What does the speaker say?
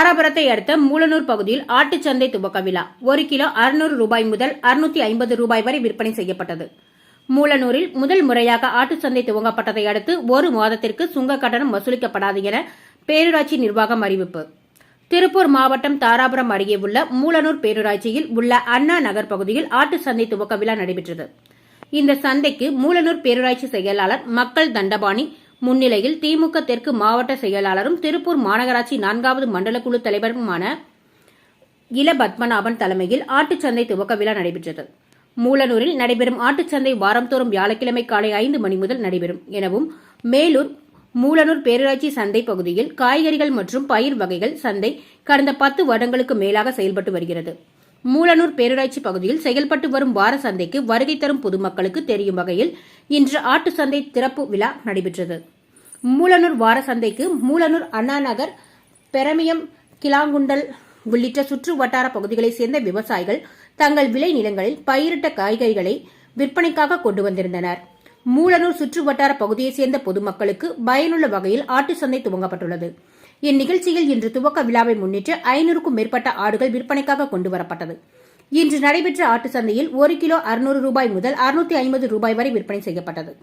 தாராபுரத்தை அடுத்த மூலனூர் பகுதியில் ஆட்டுச்சந்தை துவக்க விழா. ஒரு கிலோ அறுநூறு ரூபாய் முதல் அறுநூத்தி ஐம்பது ரூபாய் வரை விற்பனை செய்யப்பட்டது. மூலனூரில் முதல் முறையாக ஆட்டுச்சந்தை துவங்கப்பட்டதை அடுத்து ஒரு மாதத்திற்கு சுங்க கட்டணம் வசூலிக்கப்படாது என பேரூராட்சி நிர்வாகம் அறிவிப்பு. திருப்பூர் மாவட்டம் தாராபுரம் அருகே உள்ள மூலனூர் பேரூராட்சியில் உள்ள அண்ணா நகர் பகுதியில் ஆட்டுச்சந்தை துவக்க விழா நடைபெற்றது. இந்த சந்தைக்கு மூலனூர் பேரூராட்சி செயலாளர் மக்கள் தண்டபாணி முன்னிலையில் திமுக தெற்கு மாவட்ட செயலாளரும் திருப்பூர் மாநகராட்சி நான்காவது மண்டல குழு தலைவருமான இள பத்மநாபன் தலைமையில் ஆட்டுச்சந்தை துவக்க விழா நடைபெற்றது. மூலனூரில் நடைபெறும் ஆட்டுச்சந்தை வாரந்தோறும் வியாழக்கிழமை காலை ஐந்து மணி முதல் நடைபெறும். எனவும் மேலூர் மூலனூர் பேரூராட்சி சந்தை பகுதியில் காய்கறிகள் மற்றும் பயிர் வகைகள் சந்தை கடந்த பத்து வருடங்களுக்கு மேலாக செயல்பட்டு வருகிறது. மூலனூர் பேரூராட்சி பகுதியில் செயல்பட்டு வரும் வார சந்தைக்கு வருகை தரும் பொதுமக்களுக்கு தெரியும் வகையில் இன்று ஆட்டு சந்தை திறப்பு விழா நடைபெற்றது. மூலனூர் வார சந்தைக்கு மூலனூர் அண்ணா நகர் பெரமியம் கிலாங்குண்டல் உள்ளிட்ட சுற்று வட்டார பகுதிகளைச் சேர்ந்த விவசாயிகள் தங்கள் விளை நிலங்களில் பயிரிட்ட காய்கறிகளை விற்பனைக்காக கொண்டு வந்திருந்தனர். மூலனூர் சுற்று வட்டார பகுதியைச் சேர்ந்த பொதுமக்களுக்கு பயனுள்ள வகையில் ஆட்டு சந்தை துவங்கப்பட்டுள்ளது. இந்நிகழ்ச்சியில் இன்று துவக்க விழாவை முன்னிட்டு ஐநூறுக்கும் மேற்பட்ட ஆடுகள் விற்பனைக்காக கொண்டு வரப்பட்டது. இன்று நடைபெற்ற ஆட்டு சந்தையில் ஒரு கிலோ அறுநூறு ரூபாய் முதல் அறுநூத்தி ஐம்பது ரூபாய் வரை விற்பனை செய்யப்பட்டது.